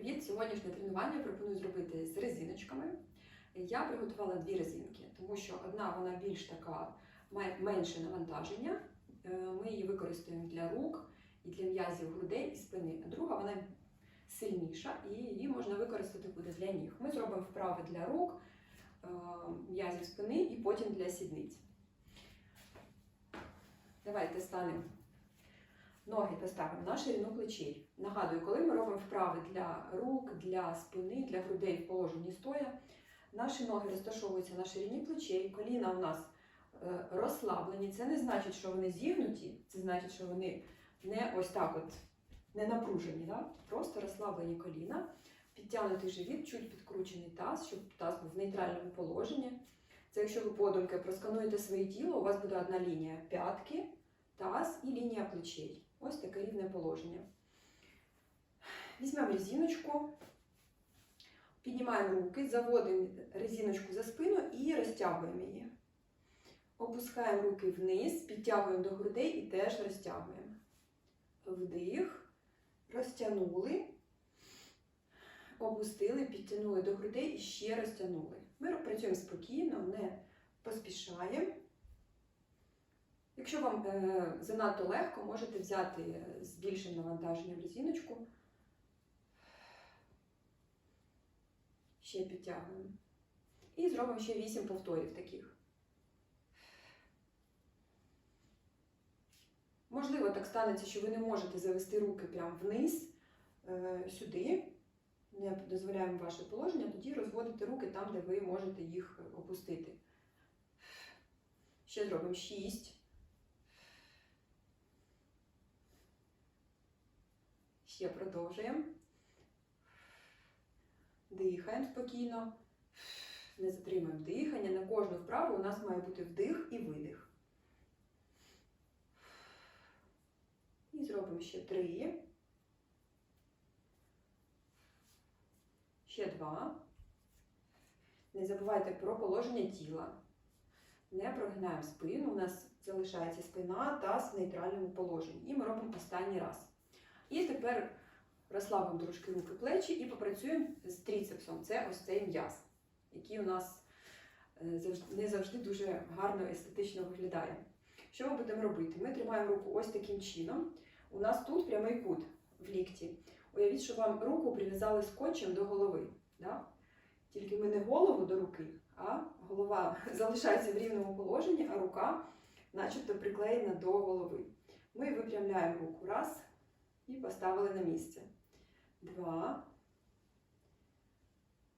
привіт! Сьогоднішнє тренування я пропоную зробити з резиночками. Я приготувала дві резинки, тому що одна вона більш така має менше навантаження. Е, Ми її використаємо для рук і для м'язів грудей і спини. А друга вона сильніша і її можна використати буде для ніг. Ми зробимо вправи для рук, е, м'язів спини і потім для сідниць. Давайте станемо. Ноги поставимо на ширину плечей. Нагадую, коли ми робимо вправи для рук, для спини, для грудей в положенні стоя, наші ноги розташовуються на ширині плечей, коліна у нас е, розслаблені. Це не значить, що вони зігнуті, це значить, що вони не ось так от не напружені. Да? Просто розслаблені коліна, підтягнутий живіт, чуть підкручений таз, щоб таз був в нейтральному положенні. Це якщо ви подумки проскануєте своє тіло, у вас буде одна лінія п'ятки, таз і лінія плечей. Ось таке рівне положення. Візьмемо резиночку, піднімаємо руки, заводимо резиночку за спину і розтягуємо її. Опускаємо руки вниз, підтягуємо до грудей і теж розтягуємо. Вдих, розтягнули, опустили, підтягнули до грудей і ще розтягнули. Ми працюємо спокійно, не поспішаємо. Якщо вам е, занадто легко, можете взяти е, з більшим навантаженням резиночку. Ще підтягуємо. І зробимо ще 8 повторів таких. Можливо, так станеться, що ви не можете завести руки прямо вниз, е, сюди. Не дозволяємо ваше положення, тоді розводите руки там, де ви можете їх опустити. Ще зробимо 6. Ще продовжуємо. Дихаємо спокійно. Не затримуємо дихання. На кожну вправу у нас має бути вдих і видих. І зробимо ще три. Ще два. Не забувайте про положення тіла. Не прогинаємо спину. У нас залишається спина, таз в нейтральному положенні. І ми робимо останній раз. І тепер розслабимо трошки руки плечі і попрацюємо з тріцепсом. Це ось цей м'яз, який у нас е, не завжди дуже гарно естетично виглядає. Що ми будемо робити? Ми тримаємо руку ось таким чином. У нас тут прямий кут в лікті. Уявіть, що вам руку прив'язали скотчем до голови. Да? Тільки ми не голову до руки, а голова залишається в рівному положенні, а рука начебто приклеєна до голови. Ми випрямляємо руку. Раз і поставили на місце. Два.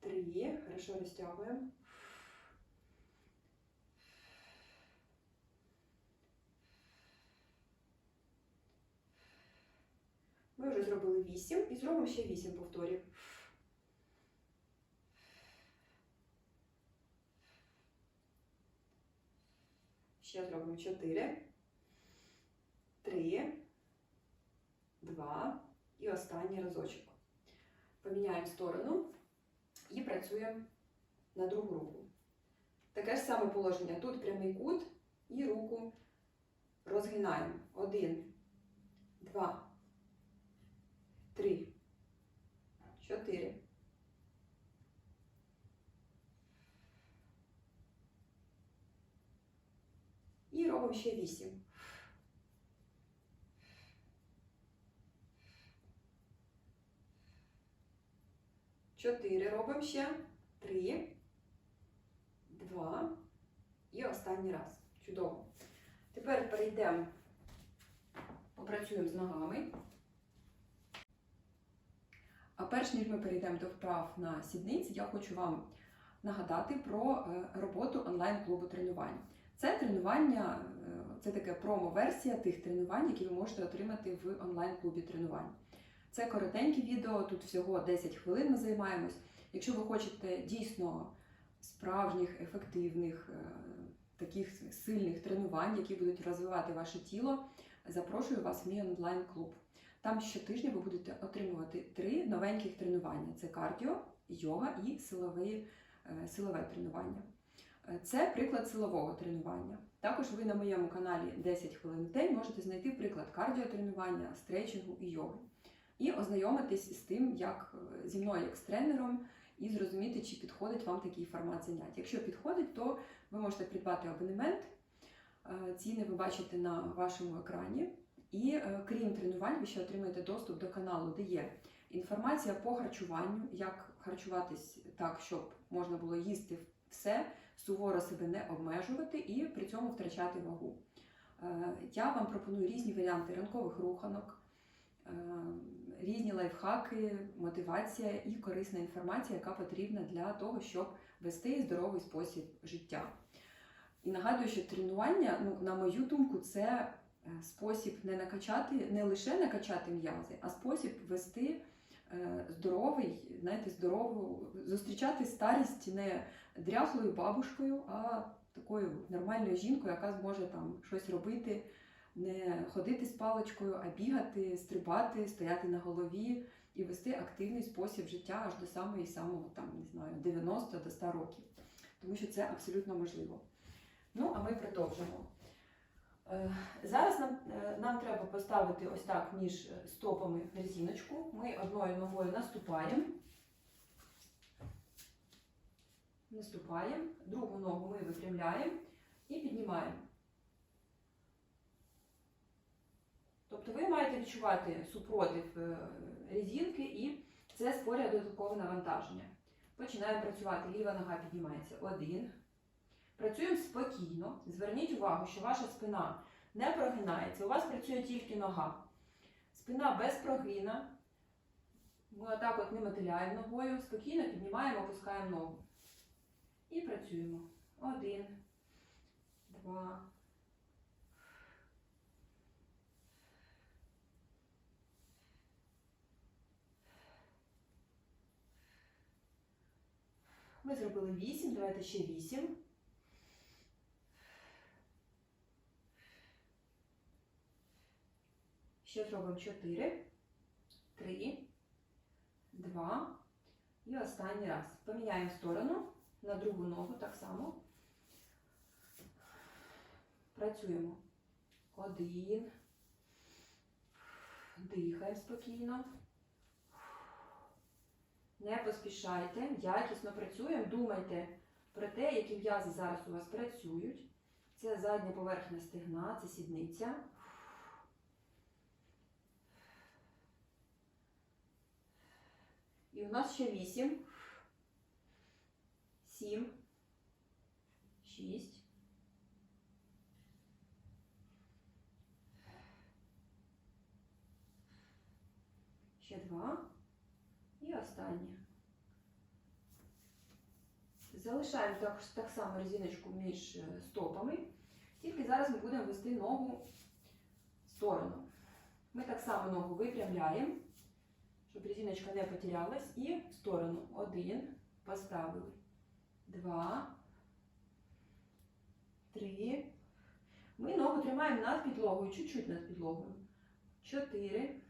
Три. Хорошо розтягуємо. Ми вже зробили вісім і зробимо ще вісім повторів. Ще зробимо чотири. Три. Два. І останній разочок. Поміняємо сторону і працюємо на другу руку. Таке ж саме положення. Тут прямий кут і руку розгинаємо. Один, два, три, чотири. І робимо ще вісім. Чотири робимо ще. Три, два і останній раз. Чудово. Тепер перейдемо, попрацюємо з ногами. А перш ніж ми перейдемо до вправ на сідниці, я хочу вам нагадати про е, роботу онлайн-клубу тренувань. Це тренування, е, це така промо-версія тих тренувань, які ви можете отримати в онлайн-клубі тренувань. Це коротеньке відео, тут всього 10 хвилин ми займаємось. Якщо ви хочете дійсно справжніх, ефективних, е, таких сильних тренувань, які будуть розвивати ваше тіло, запрошую вас в мій онлайн-клуб. Там щотижня ви будете отримувати три новеньких тренування: це кардіо, йога і силове, е, силове тренування. Е, Це приклад силового тренування. Також ви на моєму каналі 10 хвилин в день можете знайти приклад кардіотренування, стретчингу і йоги. І ознайомитись з тим, як е, зі мною, як з тренером, і зрозуміти, чи підходить вам такий формат занять. Якщо підходить, то ви можете придбати абонемент. Е, Ціни ви бачите на вашому екрані. І е, крім тренувань, ви ще отримаєте доступ до каналу, де є інформація по харчуванню, як харчуватись так, щоб можна було їсти все, суворо себе не обмежувати і при цьому втрачати вагу. Я вам пропоную різні варіанти ранкових руханок, різні лайфхаки, мотивація і корисна інформація, яка потрібна для того, щоб вести здоровий спосіб життя. І нагадую, що тренування, ну, на мою думку, це е, спосіб не накачати, не лише накачати м'язи, а спосіб вести е, здоровий, знаєте, здорову, зустрічати старість не дряхлою бабушкою, а такою нормальною жінкою, яка зможе там щось робити, не ходити з паличкою, а бігати, стрибати, стояти на голові і вести активний спосіб життя аж до самої самого там, не знаю, 90 до 100 років. Тому що це абсолютно можливо. Ну, а ми продовжимо. Е, Зараз нам, е, нам треба поставити ось так між стопами резиночку. Ми одною ногою наступаємо. Наступаємо, другу ногу ми випрямляємо і піднімаємо. Тобто ви маєте відчувати супротив е, резинки і це створює додаткове навантаження. Починаємо працювати. Ліва нога піднімається. Один. Працюємо спокійно. Зверніть увагу, що ваша спина не прогинається. У вас працює тільки нога. Спина без прогина. Ми отак от не мотиляємо ногою. Спокійно піднімаємо, опускаємо ногу. І працюємо. Один, два. Ми зробили вісім, давайте ще вісім. Ще зробимо чотири, три, два. І останній раз. Поміняємо сторону на другу ногу так само. Працюємо. Один. Дихаємо спокійно не поспішайте, якісно працюємо, думайте про те, які м'язи зараз у вас працюють. Це задня поверхня стегна, це сідниця. І у нас ще 8, 7, 6. Залишаємо так, так само резиночку між е, стопами. Тільки зараз ми будемо вести ногу в сторону. Ми так само ногу випрямляємо, щоб резиночка не потерялась. І в сторону. Один. Поставили. Два. Три. Ми ногу тримаємо над підлогою, чуть-чуть над підлогою. Чотири.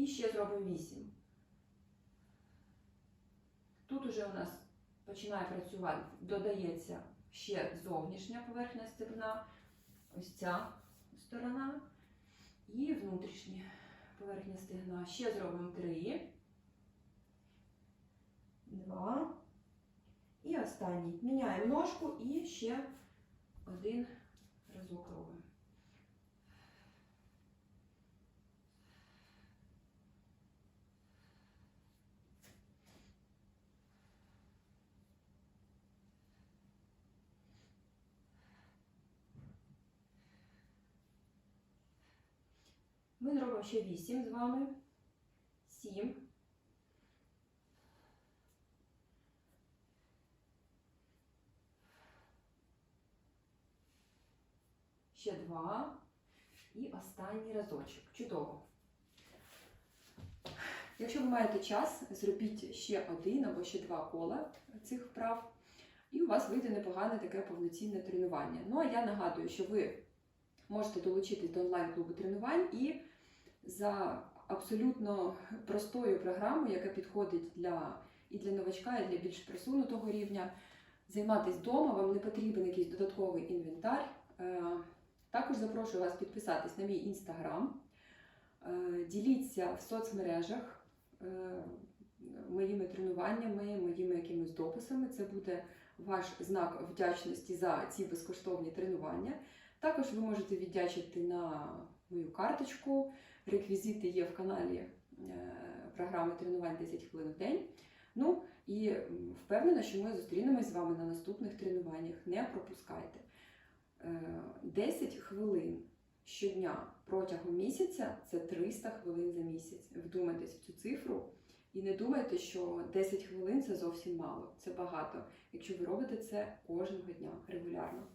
І ще зробимо 8. Тут уже у нас починає працювати, додається ще зовнішня поверхня стегна, ось ця сторона, і внутрішня поверхня стегна. Ще зробимо 3, 2. І останній. Міняємо ножку і ще один разок робимо. Ми зробимо ще 8 з вами. 7. Ще 2. І останній разочок. Чудово. Якщо ви маєте час, зробіть ще один або ще два кола цих вправ, і у вас вийде непогане таке повноцінне тренування. Ну а я нагадую, що ви можете долучитись до онлайн-клубу тренувань і за абсолютно простою програмою, яка підходить для і для новачка, і для більш просунутого рівня, займатися вдома, вам не потрібен якийсь додатковий інвентар. Е, Також запрошую вас підписатись на мій інстаграм. Е, Діліться в соцмережах е, моїми тренуваннями, моїми якимись дописами. Це буде ваш знак вдячності за ці безкоштовні тренування. Також ви можете віддячити на мою карточку. Реквізити є в каналі е, програми тренувань 10 хвилин в день. Ну і впевнена, що ми зустрінемось з вами на наступних тренуваннях. Не пропускайте. Е, 10 хвилин щодня протягом місяця це 300 хвилин за місяць. Вдумайтесь в цю цифру. І не думайте, що 10 хвилин це зовсім мало, це багато, якщо ви робите це кожного дня регулярно.